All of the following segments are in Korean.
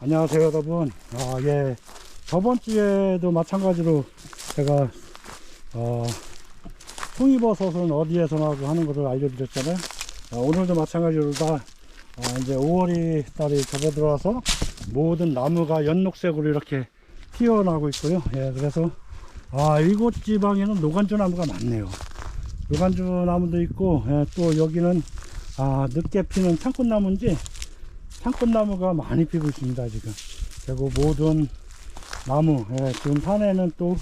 안녕하세요 여러분. 아, 예. 저번 주에도 마찬가지로 제가 어, 송이버섯은 어디에서 나고 하는 것을 알려드렸잖아요. 아, 오늘도 마찬가지로 다 아, 이제 5월이 달이 접어들어와서 모든 나무가 연녹색으로 이렇게 피어나고 있고요. 예, 그래서 아, 이곳 지방에는 노간주 나무가 많네요. 노간주 나무도 있고 예, 또 여기는 아, 늦게 피는 창꽃나무인지 창꽃나무가 많이 피고 있습니다 지금. 그리고 모든 나무 예, 지금 산에는 또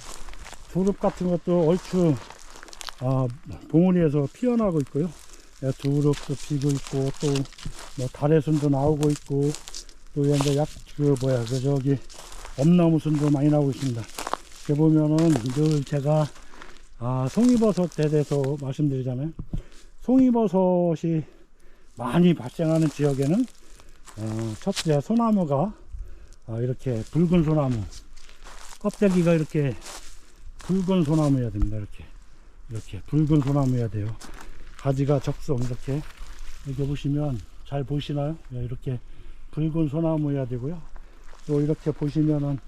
두릅 같은 것도 얼추 아, 봉우리에서 피어나고 있고요. 예, 두릅도 피고 있고 또뭐 달래순도 나오고 있고 또 이제 약 그 뭐야 그 저기 엄나무순도 많이 나오고 있습니다. 이렇게 보면은 늘 제가 아, 송이버섯에 대해서 말씀드리잖아요 송이버섯이 많이 발생하는 지역에는 어, 첫째 소나무가 어, 이렇게 붉은 소나무 껍데기가 이렇게 붉은 소나무여야 됩니다 이렇게. 이렇게 붉은 소나무여야 돼요. 가지가 적성 이렇게. 이렇게 보시면 잘 보시나요? 예, 이렇게 붉은 소나무여야 되고요. 또 이렇게 보시면은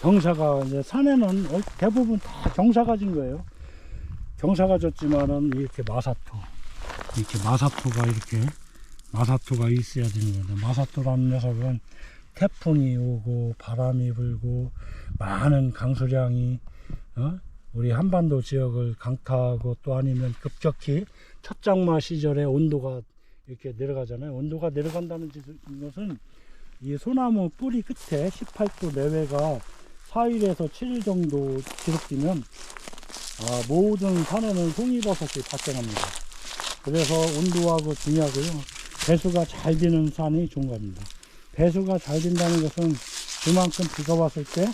경사가 이제 산에는 어- 대부분 다 경사가 진 거예요. 경사가 졌지만은 이렇게 마사토 이렇게 마사토가 이렇게 마사토가 있어야 되는 건데 마사토라는 녀석은 태풍이 오고 바람이 불고 많은 강수량이 어? 우리 한반도 지역을 강타하고 또 아니면 급격히 첫 장마 시절에 온도가 이렇게 내려가잖아요. 온도가 내려간다는 짓- 것은 이 소나무 뿌리 끝에 18도 내외가 4일에서 7일 정도 기록되면 아, 모든 산에는 송이버섯이 발생합니다. 그래서 온도하고 중요하고요. 배수가 잘 되는 산이 좋은 겁니다. 배수가 잘 된다는 것은 그만큼 비가 왔을 때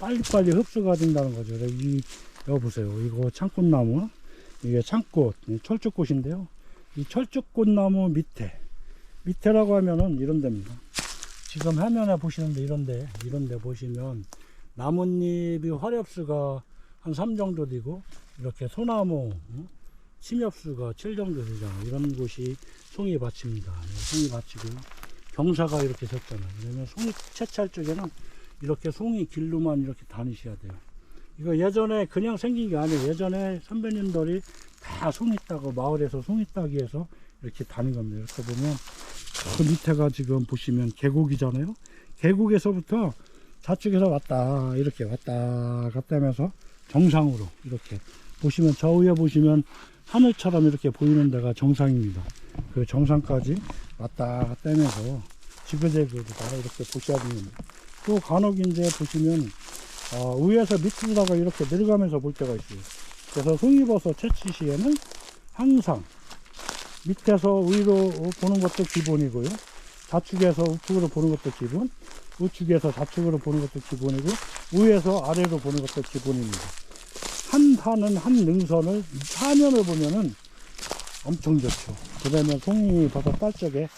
빨리빨리 흡수가 된다는 거죠. 이, 여기 보세요. 이거 창꽃나무. 이게 창꽃, 이 철쭉꽃인데요. 이 철쭉꽃나무 밑에, 밑에라고 하면은 이런 데입니다. 지금 화면에 보시는데 이런데, 이런데 보시면 나뭇잎이 화렵수가 한 3 정도 되고, 이렇게 소나무, 응? 침엽수가 7 정도 되잖아요. 이런 곳이 송이 밭입니다. 네, 송이 밭이고요. 경사가 이렇게 섰잖아요. 그러면 송이 채찰 쪽에는 이렇게 송이 길로만 이렇게 다니셔야 돼요. 이거 예전에 그냥 생긴 게 아니에요. 예전에 선배님들이 다 송이 따고 마을에서 송이 따기 위해서 이렇게 다닌 겁니다. 이렇게 보면 그 밑에가 지금 보시면 계곡이잖아요. 계곡에서부터 좌측에서 왔다 이렇게 왔다 갔다 하면서 정상으로 이렇게 보시면 저 위에 보시면 하늘처럼 이렇게 보이는 데가 정상입니다. 그 정상까지 왔다 갔다 하면서 지그재그로다가 이렇게 보셔야 됩니다. 또 간혹 이제 보시면 어, 위에서 밑으로다가 이렇게 내려가면서 볼 때가 있어요. 그래서 송이버섯 채취 시에는 항상 밑에서 위로 보는 것도 기본이고요. 좌측에서 우측으로 보는 것도 기본, 우측에서 좌측으로 보는 것도 기본이고, 위에서 아래로 보는 것도 기본입니다. 한 산은 한 능선을 사면을 보면은 엄청 좋죠. 그 다음에 송이버섯 딸 적에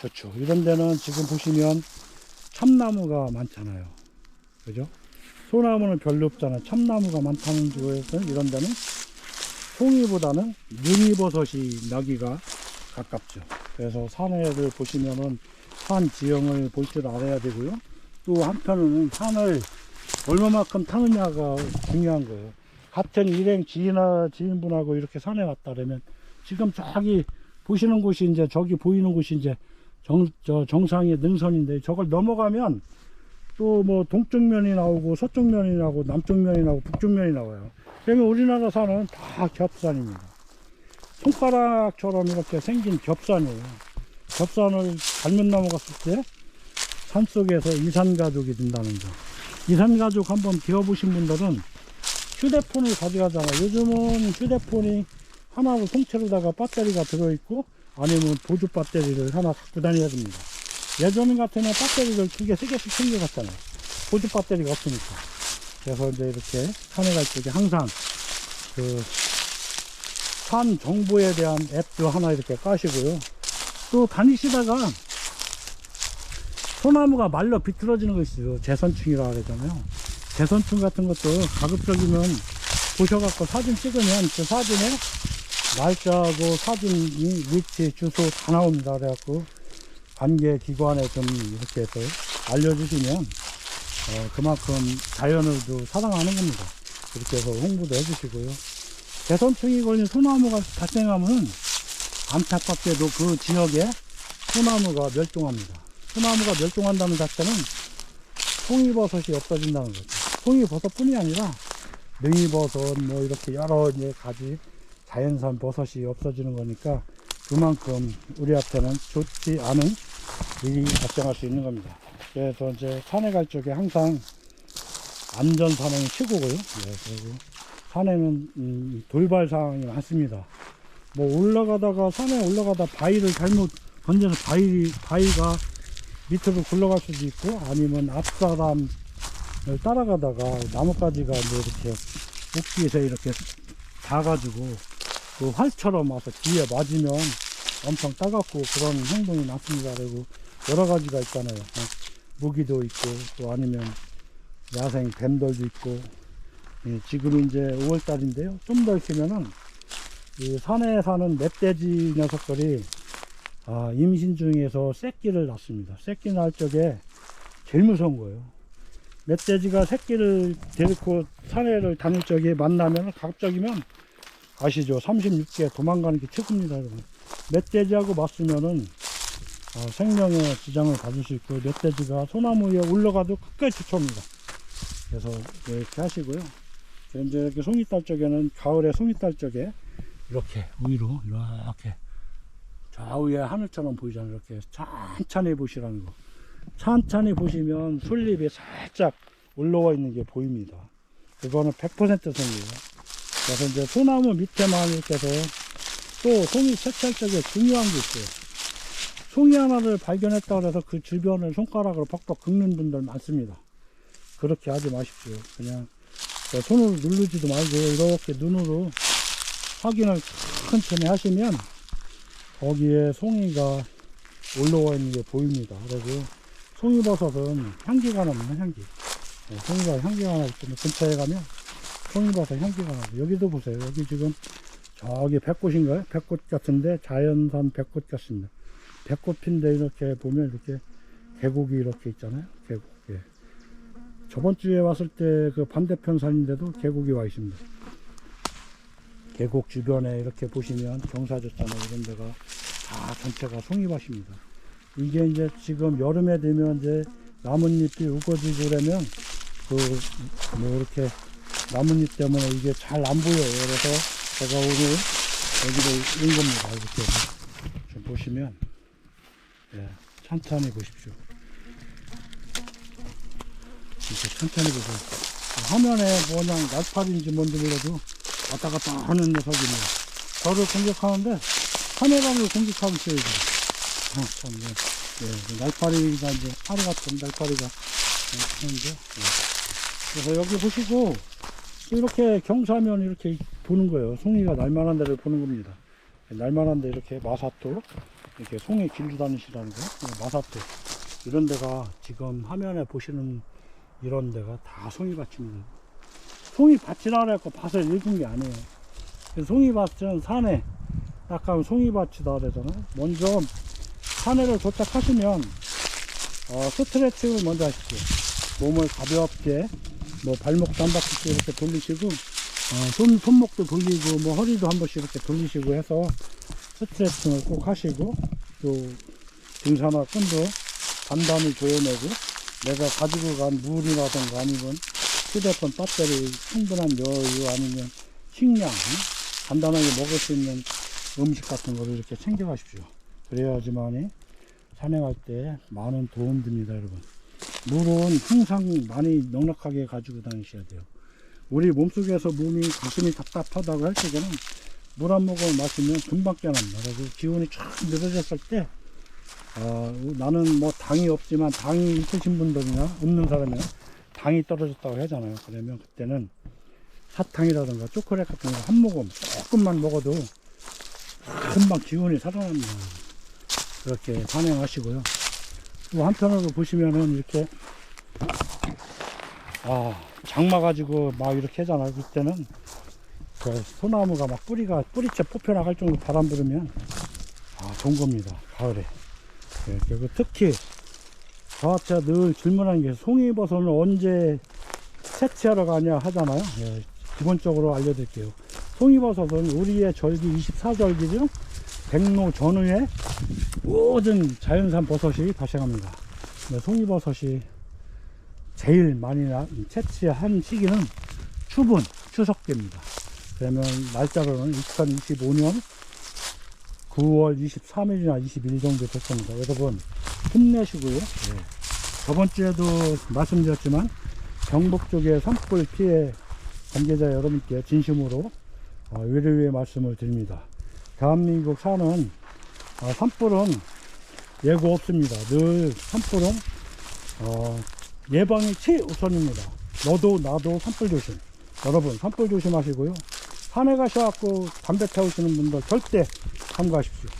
좋죠. 이런 데는 지금 보시면 참나무가 많잖아요. 그죠? 소나무는 별로 없잖아요. 참나무가 많다는 쪽에서는 이런 데는 송이보다는 눈이버섯이 나기가 가깝죠. 그래서 산에를 보시면은 산 지형을 볼 줄 알아야 되고요. 또 한편으로는 산을 얼마만큼 타느냐가 중요한 거예요. 같은 일행 지인아 지인분하고 이렇게 산에 왔다 그러면 지금 저기 보시는 곳이 이제 저기 보이는 곳이 이제 정, 저 정상의 능선인데 저걸 넘어가면 또 뭐 동쪽 면이 나오고 서쪽 면이 나오고 남쪽 면이 나오고 북쪽 면이 나와요. 그러면 우리나라 산은 다 겹산입니다. 손가락처럼 이렇게 생긴 겹산이에요. 겹산을 잘못 넘어갔을 때 산속에서 이산가족이 된다는 거. 이산가족 한번 기어보신 분들은 휴대폰을 가져가잖아요. 요즘은 휴대폰이 하나로 통째로다가 배터리가 들어있고 아니면 보조 배터리를 하나 갖고 다녀야 됩니다. 예전 같으면 배터리를 두 개, 세 개씩 챙겨갔잖아요. 보조 배터리가 없으니까. 그래서 이제 이렇게 산에 갈 적에 항상 그 산 정보에 대한 앱도 하나 이렇게 까시고요. 또 다니시다가 소나무가 말려 비틀어지는 거 있어요. 재선충이라 그러잖아요. 재선충 같은 것도 가급적이면 보셔갖고 사진 찍으면 그 사진에 날짜하고 사진 위치 주소 다 나옵니다. 그래갖고 관계 기관에 좀 이렇게 해서 알려주시면 어, 그만큼 자연을 또 사랑하는 겁니다. 그렇게 해서 홍보도 해주시고요. 개선충이 걸린 소나무가 발생하면 안타깝게도 그 지역에 소나무가 멸종합니다. 소나무가 멸종한다는 자체는 송이버섯이 없어진다는 거죠. 송이버섯뿐이 아니라 능이버섯 뭐 이렇게 여러 가지 자연산 버섯이 없어지는 거니까 그만큼 우리한테는 좋지 않은 일이 발생할 수 있는 겁니다. 그래서 이제 산에 갈 적에 항상 안전 산행이 최고고요. 예, 그리고 산에는 음, 돌발 상황이 많습니다. 뭐 올라가다가 산에 올라가다 바위를 잘못 건져서 바위 바위가 밑으로 굴러갈 수도 있고 아니면 앞사람을 따라가다가 나뭇가지가 뭐 이렇게 꼭지에서 이렇게 닿아가지고 그 활처럼 와서 뒤에 맞으면 엄청 따갑고 그런 행동이 많습니다. 그리고 여러 가지가 있잖아요. 어, 무기도 있고 또 아니면 야생 뱀들도 있고 예, 지금 이제 5월달인데요. 좀 더 있으면은 이 산에 사는 멧돼지 녀석들이 아, 임신 중에서 새끼를 낳습니다. 새끼 낳을 적에 제일 무서운 거예요. 멧돼지가 새끼를 데리고 산에를 다닐 적에 만나면 갑자기면 아시죠? 36개 도망가는 게 최고입니다. 멧돼지하고 맞으면은 어, 생명에 지장을 받을 수 있고 멧돼지가 소나무 위에 올라가도 끝까지 쫓아옵니다. 그래서 이렇게 하시고요. 이제 이렇게 송이 딸 적에는 가을에 송이 딸 적에 이렇게 위로 이렇게 좌우에 하늘처럼 보이잖아요. 이렇게 천천히 보시라는 거. 천천히 보시면 솔잎이 살짝 올라와 있는 게 보입니다. 그거는 100% 송이에요. 그래서 이제 소나무 밑에만 이렇게 해서 또 송이 채취할 적에 중요한 게 있어요. 송이 하나를 발견했다 그래서 그 주변을 손가락으로 팍팍 긁는 분들 많습니다. 그렇게 하지 마십시오. 그냥 손으로 누르지도 말고 이렇게 눈으로 확인을 천천히 하시면 거기에 송이가 올라와 있는 게 보입니다. 그리고 송이버섯은 향기가 납니다. 향기. 네, 송이가 향기가 나기 때문에 근처에 가면 송이버섯 향기가 나고 여기도 보세요. 여기 지금 저기 백꽃인가요? 백꽃 같은데 자연산 백꽃 같습니다. 백꽃핀데 이렇게 보면 이렇게 계곡이 이렇게 있잖아요. 계곡. 예. 저번 주에 왔을 때 그 반대편 산인데도 계곡이 와 있습니다. 계곡 주변에 이렇게 보시면 경사졌잖아요. 이런 데가 다 전체가 송이밭입니다. 이게 이제 지금 여름에 되면 이제 나뭇잎이 우거지고 그러면 그 뭐 이렇게 나뭇잎 때문에 이게 잘 안 보여요. 그래서 제가 오늘 여기를 인 겁니다. 이렇게 좀 보시면 예, 천천히 보십시오. 이렇게 천천히 보세요. 화면에 뭐냐 날파리인지 뭔지 몰라도 왔다 갔다 하는 녀석이네요. 저를 공격하는데 카메라를 공격하고 있어요. 참, 예. 예, 그 날파리가 이제 파리 같은 날파리가 예, 하는데 예. 그래서 여기 보시고 이렇게 경사면 이렇게 보는 거예요. 송이가 날만한 데를 보는 겁니다. 날만한 데 이렇게 마사토 이렇게 송이 길고 다니시라는 거 예, 마사토 이런 데가 지금 화면에 보시는 이런 데가 다 송이밭입니다. 송이밭이라 그래갖고 밭을 읽은 게 아니에요. 그 송이밭은 산에 약간 송이밭이다 그러잖아요. 먼저 산에를 도착하시면 어, 스트레칭을 먼저 하십시오. 몸을 가볍게 뭐 발목도 한 바퀴씩 이렇게 돌리시고 어, 손, 손목도 돌리고 뭐 허리도 한 번씩 이렇게 돌리시고 해서 스트레칭을 꼭 하시고 또 등산화 끈도 단단히 조여내고 내가 가지고 간 물이라든가 아니면 휴대폰 배터리 충분한 여유 아니면 식량 응? 간단하게 먹을 수 있는 음식 같은 거를 이렇게 챙겨 가십시오 그래야지만이 산행할 때 많은 도움 됩니다 여러분 물은 항상 많이 넉넉하게 가지고 다니셔야 돼요 우리 몸속에서 몸이 가슴이 답답하다고 할 적에는 물 한 모금 마시면 금방 깨납니다 그리고 기운이 쫙 늘어졌을 때 어, 나는 뭐 당이 없지만 당이 있으신 분들이나 없는 사람이나 당이 떨어졌다고 하잖아요. 그러면 그때는 사탕이라든가 초콜릿 같은 거 한 모금 조금만 먹어도 금방 기운이 살아납니다. 그렇게 반영하시고요. 또 한편으로 보시면은 이렇게 아 장마 가지고 막 이렇게 하잖아요. 그때는 그 소나무가 막 뿌리가 뿌리채 뽑혀 나갈 정도 바람 불으면 아 좋은 겁니다. 가을에. 예, 그리고 특히 저한테 늘 질문하는 게 송이버섯은 언제 채취하러 가냐 하잖아요. 예, 기본적으로 알려드릴게요. 송이버섯은 우리의 절기 24절기 중 백로 전후에 모든 자연산 버섯이 발생합니다. 근데 송이버섯이 제일 많이 나- 채취한 시기는 추분, 추석 때입니다. 그러면 날짜로는 2025년 9월 23일이나 22일 정도 됐습니다. 여러분 힘내시고요. 예. 저번 주에도 말씀드렸지만 경북 쪽의 산불 피해 관계자 여러분께 진심으로 어, 위로의 말씀을 드립니다. 대한민국 사는 어, 산불은 예고 없습니다. 늘 산불은 어, 예방이 최우선입니다. 너도 나도 산불 조심. 여러분 산불 조심하시고요. 산에 가셔갖고 담배 태우시는 분들 절대 삼가하십시오.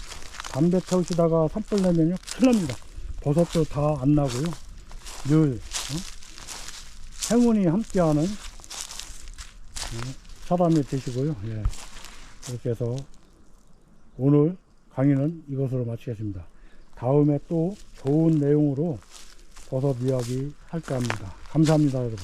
담배 태우시다가 산불 내면요 큰일 납니다. 버섯도 다 안 나고요. 늘 어? 행운이 함께하는 어, 사람이 되시고요. 예. 그렇게 해서 오늘 강의는 이것으로 마치겠습니다. 다음에 또 좋은 내용으로 버섯 이야기 할까 합니다. 감사합니다, 여러분.